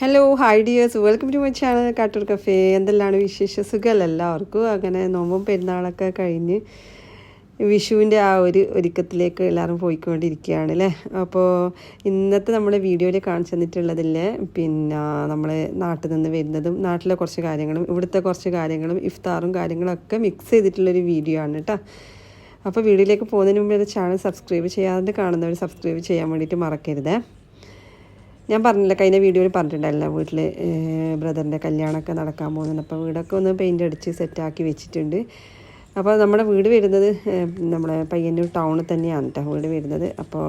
Hello hi dears welcome to my channel Kattoor cafe എന്തെല്ലാണ് വിശേഷ? സുഖമല്ല എല്ലാവർക്കും? അങ്ങനെ നോമ്പും പെരുന്നാളൊക്കെ കഴിഞ്ഞ് വിഷുവിന്റെ ആ ഒരു ഒരുക്കത്തിലേക്ക് എല്ലാവരും പോയിക്കൊണ്ടിരിക്കുകയാണ് അല്ലേ? അപ്പോൾ ഇന്നത്തെ നമ്മുടെ വീഡിയോയിൽ കാണിച്ചു തന്നിട്ടുള്ളതില്ലേ പിന്നെ നമ്മൾ നാട്ടിൽ നിന്ന് വരുന്നതും നാട്ടിലെ കുറച്ച് കാര്യങ്ങളും ഇവിടുത്തെ കുറച്ച് കാര്യങ്ങളും ഇഫ്താറും കാര്യങ്ങളൊക്കെ മിക്സ് ചെയ്തിട്ടുള്ളൊരു വീഡിയോ ആണ് കേട്ടോ. അപ്പോൾ വീഡിയോയിലേക്ക് പോകുന്നതിന് മുമ്പ് ചാനൽ സബ്സ്ക്രൈബ് ചെയ്യാതെ കാണുന്നവർ സബ്സ്ക്രൈബ് ചെയ്യാൻ വേണ്ടിയിട്ട് മറക്കരുതേ. ഞാൻ പറഞ്ഞില്ല കഴിഞ്ഞ വീഡിയോയിൽ പറഞ്ഞിട്ടുണ്ടായില്ല വീട്ടിൽ ബ്രദറിന്റെ കല്യാണമൊക്കെ നടക്കാൻ പോകുന്നുണ്ട്. അപ്പോൾ വീടൊക്കെ ഒന്ന് പെയിന്റ് അടിച്ച് സെറ്റാക്കി വെച്ചിട്ടുണ്ട്. അപ്പോൾ നമ്മുടെ വീട് വരുന്നത് നമ്മുടെ പയ്യന്നൂർ ടൗണിൽ തന്നെയാണ് കേട്ടോ വീട് വരുന്നത്. അപ്പോൾ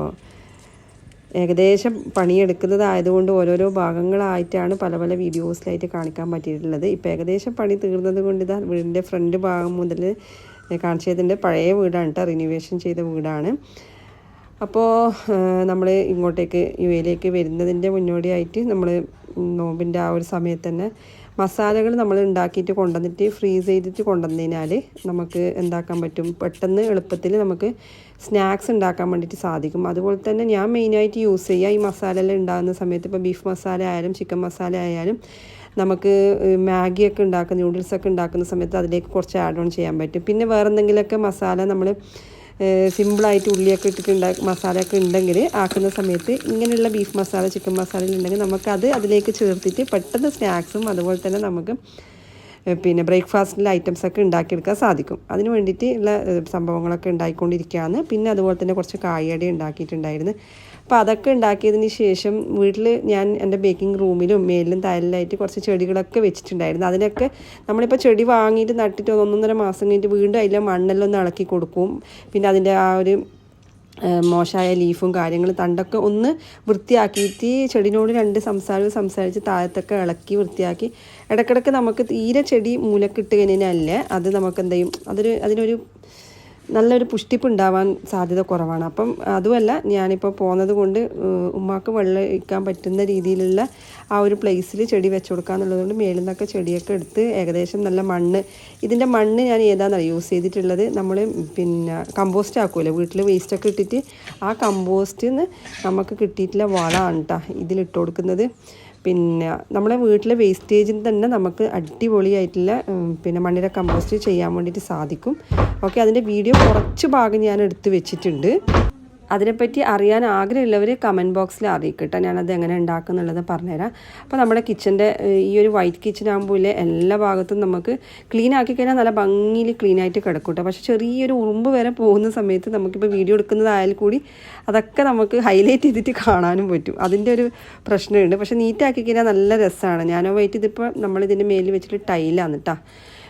ഏകദേശം പണിയെടുക്കുന്നത് ആയതുകൊണ്ട് ഓരോരോ ഭാഗങ്ങളായിട്ടാണ് പല പല വീഡിയോസിലായിട്ട് കാണിക്കാൻ പറ്റിയിട്ടുള്ളത്. ഇപ്പോൾ ഏകദേശം പണി തീർന്നത് കൊണ്ട് ഇതാ വീടിന്റെ ഫ്രണ്ട് ഭാഗം മുതൽ കാണിച്ചതിന്റെ പഴയ വീടാണ് കേട്ടോ റിനോവേഷൻ ചെയ്ത വീടാണ്. അപ്പോൾ നമ്മൾ ഇങ്ങോട്ടേക്ക് യു എയിലേക്ക് വരുന്നതിന്റെ മുന്നോടിയായിട്ട് നമ്മൾ നോമ്പിന്റെ ആ ഒരു സമയത്ത് തന്നെ മസാലകൾ നമ്മൾ ഉണ്ടാക്കിയിട്ട് കൊണ്ടുവന്നിട്ട് ഫ്രീസ് ചെയ്തിട്ട് കൊണ്ടുവന്നതിനാൽ നമുക്ക് എന്താക്കാൻ പറ്റും? പെട്ടെന്ന് എളുപ്പത്തിൽ നമുക്ക് സ്നാക്സ് ഉണ്ടാക്കാൻ വേണ്ടിയിട്ട് സാധിക്കും. അതുപോലെ തന്നെ ഞാൻ മെയിനായിട്ട് യൂസ് ചെയ്യുക ഈ മസാല എല്ലാം ഉണ്ടാകുന്ന സമയത്ത് ഇപ്പോൾ ബീഫ് മസാല ആയാലും ചിക്കൻ മസാല ആയാലും നമുക്ക് മാഗിയൊക്കെ ഉണ്ടാക്കുന്ന നൂഡിൽസൊക്കെ ഉണ്ടാക്കുന്ന സമയത്ത് അതിലേക്ക് കുറച്ച് ആഡ് ഓൺ ചെയ്യാൻ പറ്റും. പിന്നെ വേറെ എന്തെങ്കിലുമൊക്കെ മസാല നമ്മൾ സിമ്പിളായിട്ട് ഉള്ളിയൊക്കെ ഇട്ടിട്ട് മസാലയൊക്കെ ഉണ്ടെങ്കിൽ ആക്കുന്ന സമയത്ത് ഇങ്ങനെയുള്ള ബീഫ് മസാല ചിക്കൻ മസാല ഉണ്ടെങ്കിൽ നമുക്കത് അതിലേക്ക് ചേർത്തിട്ട് പെട്ടെന്ന് സ്നാക്സും അതുപോലെ തന്നെ നമുക്ക് പിന്നെ ബ്രേക്ക്ഫാസ്റ്റിലെ ഐറ്റംസ് ഒക്കെ ഉണ്ടാക്കിയെടുക്കാൻ സാധിക്കും. അതിന് വേണ്ടിയിട്ട് ഉള്ള സംഭവങ്ങളൊക്കെ ഉണ്ടായിക്കൊണ്ടിരിക്കുകയാണ്. പിന്നെ അതുപോലെ തന്നെ കുറച്ച് കായടി ഉണ്ടാക്കിയിട്ടുണ്ടായിരുന്നു. അപ്പോൾ അതൊക്കെ ഉണ്ടാക്കിയതിന് ശേഷം വീട്ടിൽ ഞാൻ എന്റെ ബേക്കിംഗ് റൂമിലും മേലിലും താലിലായിട്ട് കുറച്ച് ചെടികളൊക്കെ വെച്ചിട്ടുണ്ടായിരുന്നു. അതിനൊക്കെ നമ്മളിപ്പോൾ ചെടി വാങ്ങിയിട്ട് നട്ടിട്ട് ഒന്നൊന്നര മാസം കഴിഞ്ഞിട്ട് വീണ്ടും അതിലെ മണ്ണെല്ലാം ഒന്ന് ഇളക്കി കൊടുക്കും. പിന്നെ അതിന്റെ ആ ഒരു മോശമായ ലീഫും കാര്യങ്ങളും തണ്ടൊക്കെ ഒന്ന് വൃത്തിയാക്കിയിട്ട് ചെടിനോട് രണ്ട് സംസാരം സംസാരിച്ച് താഴത്തൊക്കെ ഇളക്കി വൃത്തിയാക്കി ഇടയ്ക്കിടയ്ക്ക് നമുക്ക് തീരെ ചെടി മൂലക്കിട്ട് കഴിഞ്ഞാലല്ലേ അത് നമുക്ക് എന്ത് അതൊരു അതിനൊരു നല്ലൊരു പുഷ്ടിപ്പ് ഉണ്ടാവാൻ സാധ്യത കുറവാണ്. അപ്പം അതുമല്ല ഞാനിപ്പോൾ പോകുന്നത് കൊണ്ട് ഉമ്മാക്ക് വെള്ളം ഒഴിക്കാൻ പറ്റുന്ന രീതിയിലുള്ള ആ ഒരു പ്ലേസിൽ ചെടി വെച്ച് കൊടുക്കുക എന്നുള്ളതുകൊണ്ട് മേളിൽ നിന്നൊക്കെ ചെടിയൊക്കെ എടുത്ത് ഏകദേശം നല്ല മണ്ണ് ഇതിന്റെ മണ്ണ് ഞാൻ ഏതാണെന്ന് യൂസ് ചെയ്തിട്ടുള്ളത് നമ്മൾ പിന്നെ കമ്പോസ്റ്റ് ആക്കുമല്ലോ വീട്ടിൽ വേസ്റ്റൊക്കെ ഇട്ടിട്ട് ആ കമ്പോസ്റ്റിൽ നിന്ന് നമുക്ക് കിട്ടിയിട്ടുള്ള വളമാണ് കേട്ടോ ഇതിലിട്ട് കൊടുക്കുന്നത്. പിന്നെ നമ്മളെ വീട്ടിലെ വേസ്റ്റേജിൽ തന്നെ നമുക്ക് അടിപൊളിയായിട്ടുള്ള പിന്നെ മണ്ണിര കമ്പോസ്റ്റ് ചെയ്യാൻ വേണ്ടിയിട്ട് സാധിക്കും. ഓക്കെ അതിന്റെ വീഡിയോ കുറച്ച് ഭാഗം ഞാൻ എടുത്ത് വെച്ചിട്ടുണ്ട്. അതിനെപ്പറ്റി അറിയാൻ ആഗ്രഹമുള്ളവർ കമന്റ് ബോക്സിൽ അറിയിക്കട്ടെ. ഞാനത് എങ്ങനെ ഉണ്ടാക്കുന്നുള്ളത് പറഞ്ഞുതരാം. അപ്പോൾ നമ്മുടെ കിച്ചന്റെ ഈ ഒരു വൈറ്റ് കിച്ചൺ ആകുമ്പോൾ എല്ലാ ഭാഗത്തും നമുക്ക് ക്ലീൻ ആക്കി കഴിഞ്ഞാൽ നല്ല ഭംഗിയിൽ ക്ലീൻ ആയിട്ട് കിടക്കും കേട്ടോ പക്ഷേ ചെറിയൊരു ഉറുമ്പ് വരെ പോകുന്ന സമയത്ത് നമുക്കിപ്പോൾ വീഡിയോ എടുക്കുന്നതായാൽ കൂടി അതൊക്കെ നമുക്ക് ഹൈലൈറ്റ് ചെയ്തിട്ട് കാണാനും പറ്റും. അതിന്റെ ഒരു പ്രശ്നമുണ്ട്. പക്ഷേ നീറ്റാക്കി കഴിഞ്ഞാൽ നല്ല രസമാണ് ഞാനോ വൈറ്റ് ഇതിപ്പോൾ നമ്മളിതിന്റെ മേലിൽ വെച്ചിട്ട് ടൈലാണ് കേട്ടോ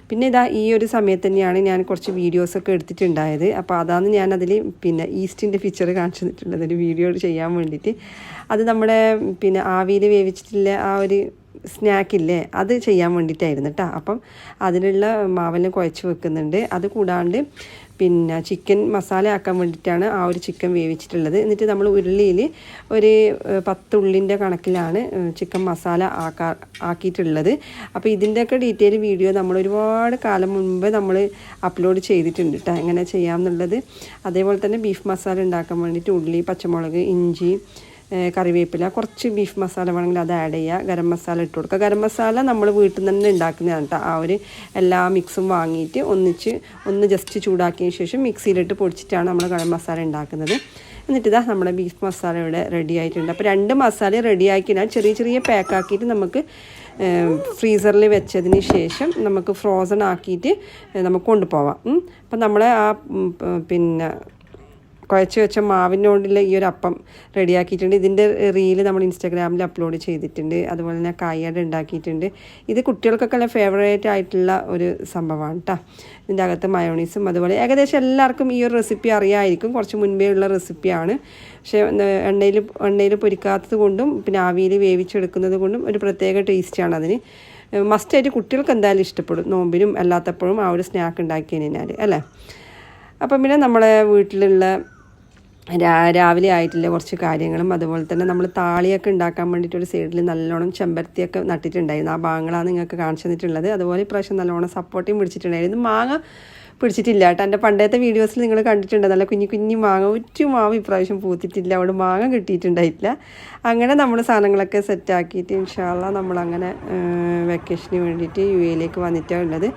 പിന്നെ ഇതാ ഈ ഒരു സമയത്ത് തന്നെയാണ് ഞാൻ കുറച്ച് വീഡിയോസൊക്കെ എടുത്തിട്ടുണ്ടായത്. അപ്പോൾ അതാണ് ഞാൻ അതിൽ പിന്നെ ഈസ്റ്റിന്റെ പിക്ചർ കാണിച്ചു തന്നിട്ടുള്ളത് ഒരു വീഡിയോ ചെയ്യാൻ വേണ്ടിയിട്ട്. അത് നമ്മുടെ പിന്നെ ആവിയിൽ വേവിച്ചിട്ടുള്ള ആ ഒരു സ്നാക്കില്ലേ അത് ചെയ്യാൻ വേണ്ടിയിട്ടായിരുന്നു കേട്ടോ അപ്പം അതിനുള്ള മാവെല്ലാം കുഴച്ച് വെക്കുന്നുണ്ട്. അത് കൂടാണ്ട് പിന്നെ ചിക്കൻ മസാല ആക്കാൻ വേണ്ടിയിട്ടാണ് ആ ഒരു ചിക്കൻ വേവിച്ചിട്ടുള്ളത്. എന്നിട്ട് നമ്മൾ ഉരുളിയിൽ ഒരു ഏഹ്, പത്ത് ഉള്ളിന്റെ കണക്കിലാണ് ചിക്കൻ മസാല ആക്കാ ആക്കിയിട്ടുള്ളത്. അപ്പോൾ ഇതിന്റെയൊക്കെ ഡീറ്റെയിൽ വീഡിയോ നമ്മൾ ഒരുപാട് കാലം മുൻപ് നമ്മൾ അപ്ലോഡ് ചെയ്തിട്ടുണ്ട് കേട്ടോ എങ്ങനെ ചെയ്യാമെന്നുള്ളത് അതേപോലെ തന്നെ ബീഫ് മസാല ഉണ്ടാക്കാൻ വേണ്ടിയിട്ട് ഉള്ളി പച്ചമുളക് ഇഞ്ചി കറിവേപ്പില കുറച്ച് ബീഫ് മസാല വേണമെങ്കിൽ അത് ആഡ് ചെയ്യുക. ഗരം മസാല ഇട്ട് കൊടുക്കുക. ഗരം മസാല നമ്മൾ വീട്ടിൽ നിന്ന് തന്നെ ഉണ്ടാക്കുന്നതാണ് കേട്ടോ ആ ഒരു എല്ലാ മിക്സും വാങ്ങിയിട്ട് ഒന്നിച്ച് ഒന്ന് ജസ്റ്റ് ചൂടാക്കിയ ശേഷം മിക്സിയിലിട്ട് പൊടിച്ചിട്ടാണ് നമ്മൾ ഗരം മസാല ഉണ്ടാക്കുന്നത്. എന്നിട്ട് ഇതാ നമ്മുടെ ബീഫ് മസാല ഇവിടെ റെഡി ആയിട്ടുണ്ട്. അപ്പോൾ രണ്ട് മസാല റെഡി ആക്കിയാൽ ചെറിയ ചെറിയ പാക്ക് ആക്കിയിട്ട് നമുക്ക് ഫ്രീസറിൽ വെച്ചതിന് ശേഷം നമുക്ക് ഫ്രോസൺ ആക്കിയിട്ട് നമുക്ക് കൊണ്ടുപോവാം. അപ്പം നമ്മളെ ആ പിന്നെ കുഴച്ച് വെച്ച മാവിനോടുള്ള ഈ ഒരു അപ്പം റെഡിയാക്കിയിട്ടുണ്ട്. ഇതിന്റെ റീൽ നമ്മൾ ഇൻസ്റ്റാഗ്രാമിൽ അപ്ലോഡ് ചെയ്തിട്ടുണ്ട്. അതുപോലെ തന്നെ കായട ഉണ്ടാക്കിയിട്ടുണ്ട്. ഇത് കുട്ടികൾക്കൊക്കെ നല്ല ഫേവറേറ്റ് ആയിട്ടുള്ള ഒരു സംഭവമാണ് കേട്ടോ ഇതിന്റെ അകത്ത് മയോണീസും അതുപോലെ ഏകദേശം എല്ലാവർക്കും ഈ ഒരു റെസിപ്പി അറിയാമായിരിക്കും കുറച്ച് മുൻപേ ഉള്ള റെസിപ്പിയാണ് പക്ഷേ എണ്ണയിൽ എണ്ണയിൽ പൊരിക്കാത്തത് കൊണ്ടും പിന്നെ ആവിയിൽ വേവിച്ചെടുക്കുന്നത് കൊണ്ടും ഒരു പ്രത്യേക ടേസ്റ്റാണ് അതിന്. മസ്റ്റായിട്ട് കുട്ടികൾക്ക് എന്തായാലും ഇഷ്ടപ്പെടും. നോമ്പിനും അല്ലാത്തപ്പോഴും ആ ഒരു സ്നാക്ക് ഉണ്ടാക്കി കഴിഞ്ഞാൽ അല്ലേ? അപ്പം പിന്നെ നമ്മളെ വീട്ടിലുള്ള രാവിലെ ആയിട്ടില്ല കുറച്ച് കാര്യങ്ങളും. അതുപോലെ തന്നെ നമ്മൾ താളിയൊക്കെ ഉണ്ടാക്കാൻ വേണ്ടിയിട്ട് ഒരു സൈഡിൽ നല്ലോണം ചെമ്പരത്തിയൊക്കെ നട്ടിട്ടുണ്ടായിരുന്നു. ആ ഭാഗങ്ങളാണ് നിങ്ങൾക്ക് കാണിച്ചു തന്നിട്ടുള്ളത്. അതുപോലെ ഇപ്രാവശ്യം നല്ലോണം സപ്പോർട്ടയും പിടിച്ചിട്ടുണ്ടായിരുന്നു. മാങ്ങ പിടിച്ചിട്ടില്ല കേട്ടോ എന്റെ പണ്ടത്തെ വീഡിയോസിൽ നിങ്ങൾ കണ്ടിട്ടുണ്ട്. നല്ല കുഞ്ഞു കുഞ്ഞു മാങ്ങ ഒറ്റ മാവ് ഇപ്രാവശ്യം പൂത്തിട്ടില്ല. അവിടെ മാങ്ങ കിട്ടിയിട്ടുണ്ടായിട്ടില്ല. അങ്ങനെ നമ്മൾ സാധനങ്ങളൊക്കെ സെറ്റാക്കിയിട്ട് ഇൻഷാല്ല നമ്മളങ്ങനെ വെക്കേഷന് വേണ്ടിയിട്ട് യു എയിലേക്ക് വന്നിട്ടാണ് ഉള്ളത്.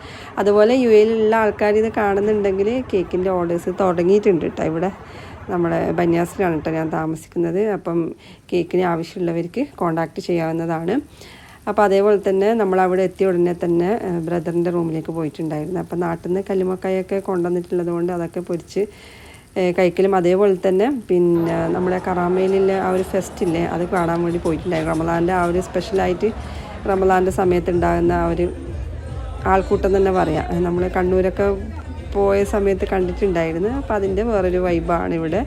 അതുപോലെ യു എയിലുള്ള ആൾക്കാർ ഇത് കാണുന്നുണ്ടെങ്കിൽ കേക്കിന്റെ ഓർഡേഴ്സ് തുടങ്ങിയിട്ടുണ്ട് കേട്ടോ ഇവിടെ. നമ്മുടെ ബന്യാസിലാണ് കേട്ടോ ഞാൻ താമസിക്കുന്നത്. അപ്പം കേക്കിന് ആവശ്യമുള്ളവർക്ക് കോണ്ടാക്ട് ചെയ്യാവുന്നതാണ്. അപ്പോൾ അതേപോലെ തന്നെ നമ്മൾ അവിടെ എത്തിയ ഉടനെ തന്നെ ബ്രദറിന്റെ റൂമിലേക്ക് പോയിട്ടുണ്ടായിരുന്നു. അപ്പോൾ നാട്ടിൽ നിന്ന് കല്ലുമക്കായൊക്കെ കൊണ്ടുവന്നിട്ടുള്ളത് കൊണ്ട് അതൊക്കെ പൊരിച്ച് കഴിക്കലും അതേപോലെ തന്നെ. പിന്നെ നമ്മുടെ കറാമയിലുള്ള ആ ഒരു ഫെസ്റ്റില്ലേ അത് കാണാൻ വേണ്ടി പോയിട്ടുണ്ടായിരുന്നു. റമദാന്റെ ആ ഒരു സ്പെഷ്യലായിട്ട് റമദാന്റെ സമയത്ത് ഉണ്ടാകുന്ന ആ ഒരു ആൾക്കൂട്ടം തന്നെ പറയാം. നമ്മൾ കണ്ണൂരൊക്കെ പോയ സമയത്ത് കണ്ടിട്ടുണ്ടായിരുന്നു. അപ്പോൾ അതിന്റെ വേറൊരു വൈബാണ് ഇവിടെ.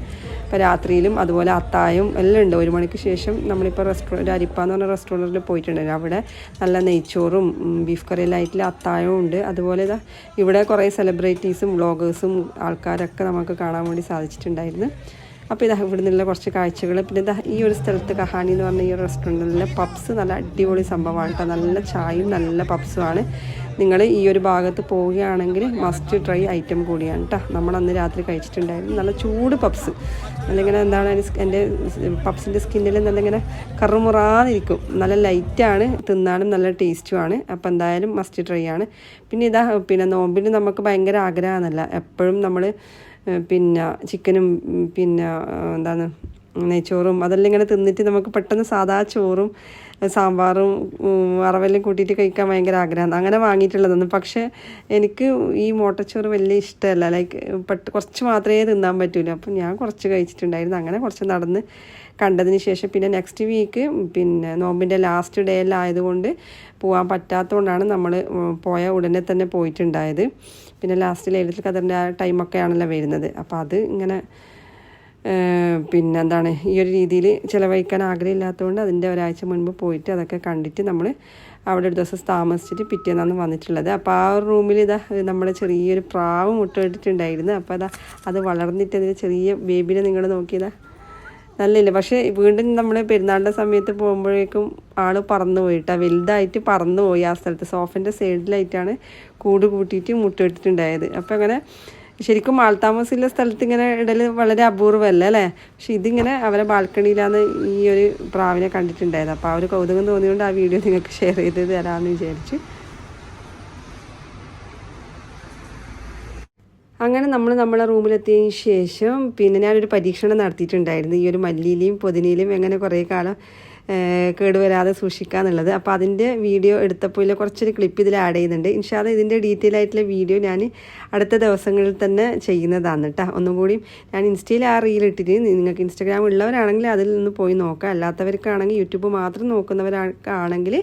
ഇപ്പോൾ രാത്രിയിലും അതുപോലെ അത്തായും എല്ലാം ഉണ്ട്. ഒരു മണിക്ക് ശേഷം നമ്മളിപ്പോൾ റെസ്റ്റോറന്റ് അരിപ്പ എന്ന് പറഞ്ഞ റെസ്റ്റോറന്റിൽ പോയിട്ടുണ്ടായിരുന്നു. അവിടെ നല്ല നെയ്ച്ചോറും ബീഫ് കറിയിലായിട്ടുള്ള അത്തായവും ഉണ്ട്. അതുപോലെ ഇതാ ഇവിടെ കുറേ സെലിബ്രിറ്റീസും വ്ളോഗേഴ്സും ആൾക്കാരൊക്കെ നമുക്ക് കാണാൻ വേണ്ടി സാധിച്ചിട്ടുണ്ടായിരുന്നു. അപ്പോൾ ഇതാ ഇവിടെ നിന്നുള്ള കുറച്ച് കാഴ്ചകൾ പിന്നെ ഇതാ ഈ ഒരു സ്ഥലത്ത് കഹാനി എന്ന് പറഞ്ഞ ഈ ഒരു റെസ്റ്റോറന്റിലെ പപ്സ് നല്ല അടിപൊളി സംഭവമാണ് കേട്ടോ നല്ല ചായയും നല്ല പപ്സുമാണ് നിങ്ങൾ ഈ ഒരു ഭാഗത്ത് പോവുകയാണെങ്കിൽ മസ്റ്റ് ട്രൈ ഐറ്റം കൂടിയാണ് കേട്ടോ നമ്മൾ അന്ന് രാത്രി കഴിച്ചിട്ടുണ്ടായിരുന്നു. നല്ല ചൂട് പപ്സ് അല്ലെങ്കിൽ എന്താണ് എന്റെ പപ്സിന്റെ സ്കിന്നിൽ നല്ലിങ്ങനെ കറുമുറാന്നിരിക്കും നല്ല ലൈറ്റാണ് തിന്നാനും നല്ല ടേസ്റ്റുമാണ് അപ്പോൾ എന്തായാലും മസ്റ്റ് ട്രൈ ആണ്. പിന്നെ ഇതാ പിന്നെ നോമ്പിന് നമുക്ക് ഭയങ്കര ആഗ്രഹമാണെന്നല്ല എപ്പോഴും നമ്മൾ പിന്നെ ചിക്കനും പിന്നെ എന്താണ് നെയ്ച്ചോറും അതെല്ലാം ഇങ്ങനെ തിന്നിട്ട് നമുക്ക് പെട്ടെന്ന് സാധാ ചോറും സാമ്പാറും അറവെല്ലാം കൂട്ടിയിട്ട് കഴിക്കാൻ ഭയങ്കര ആഗ്രഹമാണ്. അങ്ങനെ വാങ്ങിയിട്ടുള്ളതാണ്. പക്ഷേ എനിക്ക് ഈ മോട്ടച്ചോറ് വലിയ ഇഷ്ടമല്ല. ലൈക്ക് പെട്ട് കുറച്ച് മാത്രമേ തിന്നാൻ പറ്റൂല. അപ്പം ഞാൻ കുറച്ച് കഴിച്ചിട്ടുണ്ടായിരുന്നു. അങ്ങനെ കുറച്ച് നടന്ന് കണ്ടതിന് ശേഷം പിന്നെ നെക്സ്റ്റ് വീക്ക് പിന്നെ നോമ്പിന്റെ ലാസ്റ്റ് ഡേ എല്ലാം ആയതുകൊണ്ട് പോകാൻ പറ്റാത്തതുകൊണ്ടാണ് നമ്മൾ പോയ ഉടനെ തന്നെ പോയിട്ടുണ്ടായത്. പിന്നെ ലാസ്റ്റ് ലൈലത്തിൽ കതറിന്റെ ആ ടൈമൊക്കെയാണല്ലോ വരുന്നത്. അപ്പോൾ അത് ഇങ്ങനെ പിന്നെ എന്താണ് ഈ ഒരു രീതിയിൽ ചിലവഴിക്കാൻ ആഗ്രഹമില്ലാത്തതുകൊണ്ട് അതിന്റെ ഒരാഴ്ച മുൻപ് പോയിട്ട് അതൊക്കെ കണ്ടിട്ട് നമ്മൾ അവിടെ ഒരു ദിവസം താമസിച്ചിട്ട് പിറ്റേന്നാണ് വന്നിട്ടുള്ളത്. അപ്പോൾ ആ ഒരു റൂമിൽ ഇതാ നമ്മുടെ ചെറിയൊരു പ്രാവ് മുട്ടയിട്ടിട്ടുണ്ടായിരുന്നു. അപ്പോൾ അതാ അത് വളർന്നിട്ട് അതിന്റെ ചെറിയ ബേബിനെ നിങ്ങൾ നോക്കിയതാ. നല്ലില്ല പക്ഷേ വീണ്ടും നമ്മൾ പെരുന്നാളിന്റെ സമയത്ത് പോകുമ്പോഴേക്കും ആൾ പറന്നു പോയിട്ടാ. വലുതായിട്ട് പറന്നു പോയി ആ സ്ഥലത്ത്. സോഫിന്റെ സൈഡിലായിട്ടാണ് കൂട് കൂട്ടിയിട്ട് മുട്ടയിട്ടിട്ടുണ്ടായത്. അപ്പോൾ അങ്ങനെ ശരിക്കും ആൾത്താമസമുള്ള സ്ഥലത്ത് ഇങ്ങനെ ഇടൽ വളരെ അപൂർവമല്ല അല്ലേ? പക്ഷെ ഇതിങ്ങനെ അവരെ ബാൽക്കണിയിലാണ് ഈ ഒരു പ്രാവിനെ കണ്ടിട്ടുണ്ടായത് അപ്പോൾ ആ ഒരു കൗതുകം തോന്നിയുകൊണ്ട് ആ വീഡിയോ നിങ്ങൾക്ക് ഷെയർ ചെയ്ത് തരാമെന്ന് വിചാരിച്ചു. അങ്ങനെ നമ്മൾ നമ്മളെ റൂമിലെത്തിയതിന് ശേഷം പിന്നെ ഞാനൊരു പരീക്ഷണം നടത്തിയിട്ടുണ്ടായിരുന്നു. ഈ ഒരു മല്ലിയിലെയും പൊതിനയിലും എങ്ങനെ കുറേ കാലം കേടുവരാതെ സൂക്ഷിക്കുക എന്നുള്ളത്. അപ്പോൾ അതിന്റെ വീഡിയോ എടുത്തപ്പോൾ കുറച്ചൊരു ക്ലിപ്പ് ഇതിൽ ആഡ് ചെയ്യുന്നുണ്ട്. ഇൻഷാദ് ഇതിന്റെ ഡീറ്റെയിൽ ആയിട്ടുള്ള വീഡിയോ ഞാൻ അടുത്ത ദിവസങ്ങളിൽ തന്നെ ചെയ്യുന്നതാണ് കേട്ടോ ഒന്നും കൂടി ഞാൻ ഇൻസ്റ്റയിൽ ആ റീൽ ഇട്ടിട്ട് നിങ്ങൾക്ക് ഇൻസ്റ്റാഗ്രാം ഉള്ളവരാണെങ്കിൽ അതിൽ നിന്ന് പോയി നോക്കാം. അല്ലാത്തവർക്കാണെങ്കിൽ യൂട്യൂബ് മാത്രം നോക്കുന്നവരാണെങ്കിൽ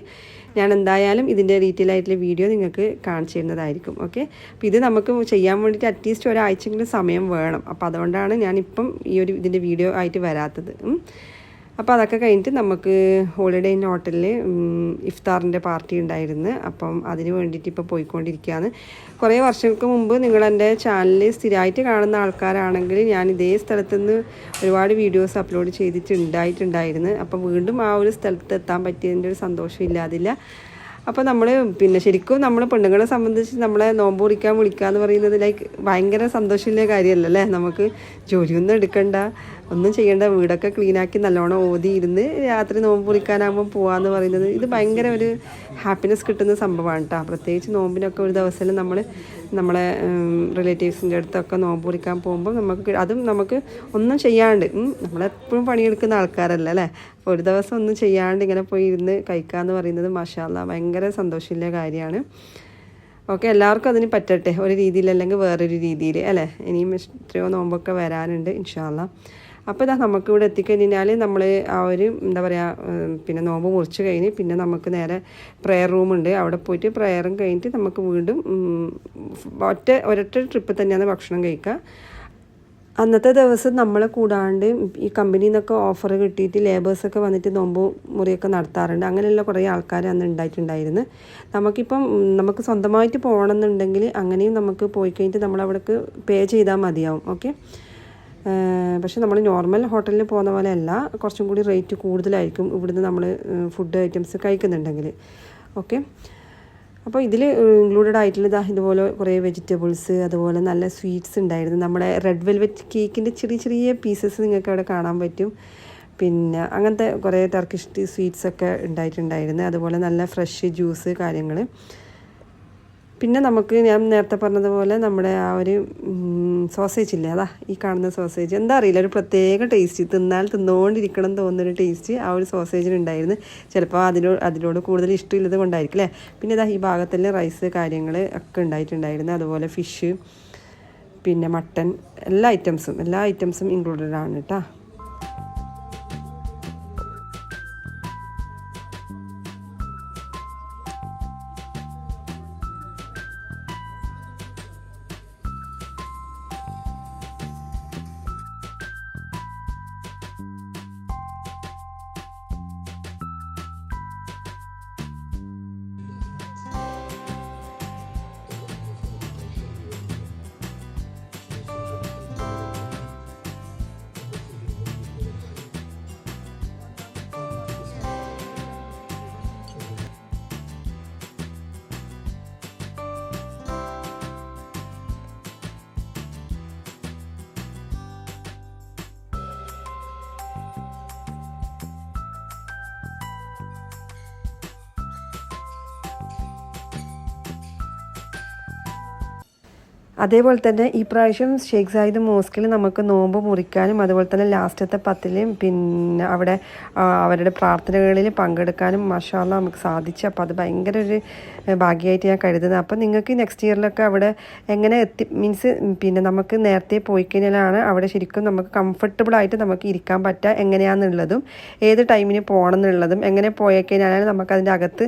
ഞാൻ എന്തായാലും ഇതിന്റെ ഡീറ്റെയിൽ ആയിട്ടുള്ള വീഡിയോ നിങ്ങൾക്ക് കാണിച്ചു തരുന്നതായിരിക്കും. ഓക്കെ അപ്പോൾ ഇത് നമുക്ക് ചെയ്യാൻ വേണ്ടിയിട്ട് അറ്റ്ലീസ്റ്റ് ഒരാഴ്ചയെങ്കിലും സമയം വേണം. അപ്പോൾ അതുകൊണ്ടാണ് ഞാനിപ്പം ഈ ഒരു ഇതിന്റെ വീഡിയോ ആയിട്ട് വരാത്തത്. അപ്പോൾ അതൊക്കെ കഴിഞ്ഞിട്ട് നമുക്ക് ഹോളിഡേ ഇൻ ഹോട്ടലിൽ ഇഫ്താറിന്റെ പാർട്ടി ഉണ്ടായിരുന്നു. അപ്പം അതിന് വേണ്ടിയിട്ട് ഇപ്പോൾ പോയിക്കൊണ്ടിരിക്കുകയാണ് കുറേ വർഷങ്ങൾക്ക് മുമ്പ് നിങ്ങൾ എന്റെ ചാനലിൽ സ്ഥിരമായിട്ട് കാണുന്ന ആൾക്കാരാണെങ്കിൽ ഞാൻ ഇതേ സ്ഥലത്തു നിന്ന് ഒരുപാട് വീഡിയോസ് അപ്ലോഡ് ചെയ്തിട്ടുണ്ടായിട്ടുണ്ടായിരുന്നു. അപ്പം വീണ്ടും ആ ഒരു സ്ഥലത്ത് എത്താൻ പറ്റിയതിന്റെ ഒരു സന്തോഷം ഇല്ലാതില്ല. അപ്പോൾ നമ്മൾ പിന്നെ ശരിക്കും നമ്മൾ പെണ്ണുങ്ങളെ സംബന്ധിച്ച് നമ്മളെ നോമ്പ് കുറിക്കാൻ വിളിക്കുക എന്ന് പറയുന്നത് ലൈക്ക് ഭയങ്കര സന്തോഷമില്ല കാര്യമല്ലേ നമുക്ക് ജോലിയൊന്നും എടുക്കണ്ട. ഒന്നും ചെയ്യേണ്ട വീടൊക്കെ ക്ലീനാക്കി നല്ലോണം ഓതി ഇരുന്ന് രാത്രി നോമ്പ് പൊളിക്കാനാകുമ്പോൾ പോകാമെന്ന് പറയുന്നത് ഇത് ഭയങ്കര ഒരു ഹാപ്പിനെസ് കിട്ടുന്ന സംഭവമാണ് കേട്ടോ പ്രത്യേകിച്ച് നോമ്പിനൊക്കെ ഒരു ദിവസം നമ്മൾ നമ്മളെ റിലേറ്റീവ്സിന്റെ അടുത്തൊക്കെ നോമ്പ് പൊളിക്കാൻ പോകുമ്പോൾ നമുക്ക് അതും നമുക്ക് ഒന്നും ചെയ്യാണ്ട് നമ്മളെപ്പോഴും പണിയെടുക്കുന്ന ആൾക്കാരല്ല അല്ലേ? അപ്പോൾ ഒരു ദിവസം ഒന്നും ചെയ്യാണ്ട് ഇങ്ങനെ പോയി ഇരുന്ന് കഴിക്കാമെന്ന് പറയുന്നത് മഷാല ഭയങ്കര സന്തോഷമില്ല കാര്യമാണ്. ഓക്കെ എല്ലാവർക്കും അതിന് പറ്റട്ടെ ഒരു രീതിയിൽ അല്ലെങ്കിൽ വേറൊരു രീതിയിൽ അല്ലേ? ഇനിയും എത്രയോ നോമ്പൊക്കെ വരാനുണ്ട് ഇൻഷാല്ല അപ്പോൾ ഇതാ നമുക്ക് ഇവിടെ എത്തിക്കഴിഞ്ഞാൽ നമ്മൾ ആ ഒരു എന്താ പറയുക പിന്നെ നോമ്പ് മുറിച്ച് കഴിഞ്ഞ് പിന്നെ നമുക്ക് നേരെ പ്രെയർ റൂമുണ്ട് അവിടെ പോയിട്ട് പ്രെയറും കഴിഞ്ഞിട്ട് നമുക്ക് വീണ്ടും ഒറ്റ ഒരൊറ്റ ട്രിപ്പ് തന്നെയാണ് ഭക്ഷണം കഴിക്കുക. അന്നത്തെ ദിവസം നമ്മളെ കൂടാണ്ട് ഈ കമ്പനിയിൽ നിന്നൊക്കെ ഓഫർ കിട്ടിയിട്ട് ലേബേഴ്സൊക്കെ വന്നിട്ട് നോമ്പ് മുറിയൊക്കെ നടത്താറുണ്ട്. അങ്ങനെയുള്ള കുറേ ആൾക്കാർ അന്ന് ഉണ്ടായിട്ടുണ്ടായിരുന്നു നമുക്കിപ്പം നമുക്ക് സ്വന്തമായിട്ട് പോകണമെന്നുണ്ടെങ്കിൽ അങ്ങനെയും നമുക്ക് പോയി കഴിഞ്ഞിട്ട് നമ്മളവിടേക്ക് പേ ചെയ്താൽ മതിയാവും. ഓക്കെ പക്ഷെ നമ്മൾ നോർമൽ ഹോട്ടലിൽ പോകുന്ന പോലെ അല്ല കുറച്ചും കൂടി റേറ്റ് കൂടുതലായിരിക്കും ഇവിടുന്ന് നമ്മൾ ഫുഡ് ഐറ്റംസ് കഴിക്കുന്നുണ്ടെങ്കിൽ. ഓക്കെ അപ്പോൾ ഇതിൽ ഇൻക്ലൂഡഡ് ആയിട്ടുള്ള ഇതാ ഇതുപോലെ കുറേ വെജിറ്റബിൾസ് അതുപോലെ നല്ല സ്വീറ്റ്സ് ഉണ്ടായിരുന്നു. നമ്മുടെ റെഡ് വെൽവെറ്റ് കേക്കിന്റെ ചെറിയ ചെറിയ പീസസ് നിങ്ങൾക്ക് അവിടെ കാണാൻ പറ്റും. പിന്നെ അങ്ങനത്തെ കുറേ ടർക്കിഷ് സ്വീറ്റ്സ് ഒക്കെ ഉണ്ടായിട്ടുണ്ടായിരുന്നു. അതുപോലെ നല്ല ഫ്രഷ് ജ്യൂസ് കാര്യങ്ങൾ. പിന്നെ നമുക്ക് ഞാൻ നേരത്തെ പറഞ്ഞതുപോലെ നമ്മുടെ ആ ഒരു സോസേജ് ഇല്ലേ അതാ ഈ കാണുന്ന സോസേജ്. എന്താ അറിയില്ല ഒരു പ്രത്യേക ടേസ്റ്റ്. തിന്നാൽ തിന്നുകൊണ്ടിരിക്കണം തോന്നുന്നൊരു ടേസ്റ്റ് ആ ഒരു സോസേജിന് ഉണ്ടായിരുന്നു ചിലപ്പോൾ അതിനോട് അതിനോട് കൂടുതൽ ഇഷ്ടമില്ലത് കൊണ്ടായിരിക്കും അല്ലേ? പിന്നെ ഇതാ ഈ ഭാഗത്തിൽ റൈസ് കാര്യങ്ങൾ ഒക്കെ ഉണ്ടായിട്ടുണ്ടായിരുന്നു. അതുപോലെ ഫിഷ് പിന്നെ മട്ടൻ എല്ലാ ഐറ്റംസും എല്ലാ ഐറ്റംസും ഇൻക്ലൂഡഡ് ആണ് കേട്ടോ അതേപോലെ തന്നെ ഈ പ്രാവശ്യം ഷെയ്ഖ് സായിദ് മോസ്കിൽ നമുക്ക് നോമ്പ് മുറിക്കാനും അതുപോലെ തന്നെ ലാസ്റ്റത്തെ പത്തിലും പിന്നെ അവിടെ അവരുടെ പ്രാർത്ഥനകളിൽ പങ്കെടുക്കാനും മഷാല നമുക്ക് സാധിച്ചു. അപ്പോൾ അത് ഭയങ്കര ഒരു ഭാഗ്യമായിട്ട് ഞാൻ കരുതുന്നത് അപ്പോൾ നിങ്ങൾക്ക് നെക്സ്റ്റ് ഇയറിലൊക്കെ അവിടെ എങ്ങനെ എത്തി മീൻസ് പിന്നെ നമുക്ക് നേരത്തെ പോയി കഴിഞ്ഞാലാണ് അവിടെ ശരിക്കും നമുക്ക് കംഫർട്ടബിൾ ആയിട്ട് നമുക്ക് ഇരിക്കാൻ പറ്റുക എങ്ങനെയാണെന്നുള്ളതും ഏത് ടൈമിന് പോകണം എന്നുള്ളതും എങ്ങനെ നമുക്ക് അതിന്റെ അകത്ത്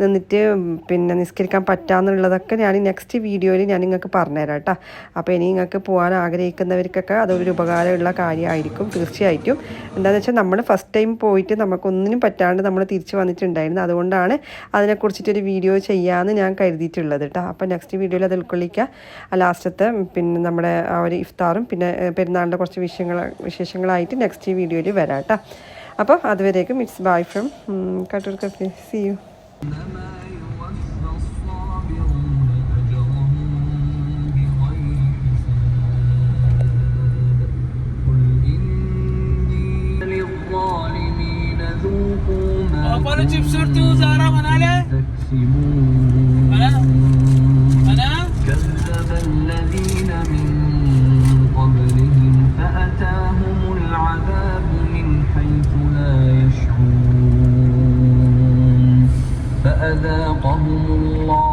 നിന്നിട്ട് പിന്നെ നിസ്കരിക്കാൻ പറ്റാന്നുള്ളതൊക്കെ ഞാൻ നെക്സ്റ്റ് വീഡിയോയിൽ ഞാൻ നിങ്ങൾക്ക് പറഞ്ഞുതരാം കേട്ടോ. അപ്പോൾ ഇനി നിങ്ങൾക്ക് പോകാൻ ആഗ്രഹിക്കുന്നവർക്കൊക്കെ അതൊരു ഉപകാരമുള്ള കാര്യമായിരിക്കും തീർച്ചയായിട്ടും. എന്താണെന്ന് വെച്ചാൽ നമ്മൾ ഫസ്റ്റ് ടൈം പോയിട്ട് നമുക്കൊന്നിനും പറ്റാണ്ട് നമ്മൾ തിരിച്ച് വന്നിട്ടുണ്ടായിരുന്നു. അതുകൊണ്ടാണ് അതിനെക്കുറിച്ചിട്ടൊരു വീഡിയോ ചെയ്യാമെന്ന് ഞാൻ കരുതിയിട്ടുള്ളത് കേട്ടോ. അപ്പോൾ നെക്സ്റ്റ് വീഡിയോയിൽ അത് ഉൾക്കൊള്ളിക്കുക ലാസ്റ്റത്തെ പിന്നെ നമ്മുടെ ആ ഒരു ഇഫ്താറും പിന്നെ പെരുന്നാളിന്റെ കുറച്ച് വിഷയങ്ങൾ വിശേഷങ്ങളായിട്ട് നെക്സ്റ്റ് വീഡിയോയിൽ വരാം കേട്ടോ. അപ്പോൾ അതുവരേക്കും it's bye from Kattoor cafe see you لو تشيب صورته زهراء منالة أنا أنا كذب الذين من قبلهم فأتاهم العذاب من حيث لا يشعرون. فأذاقهم الله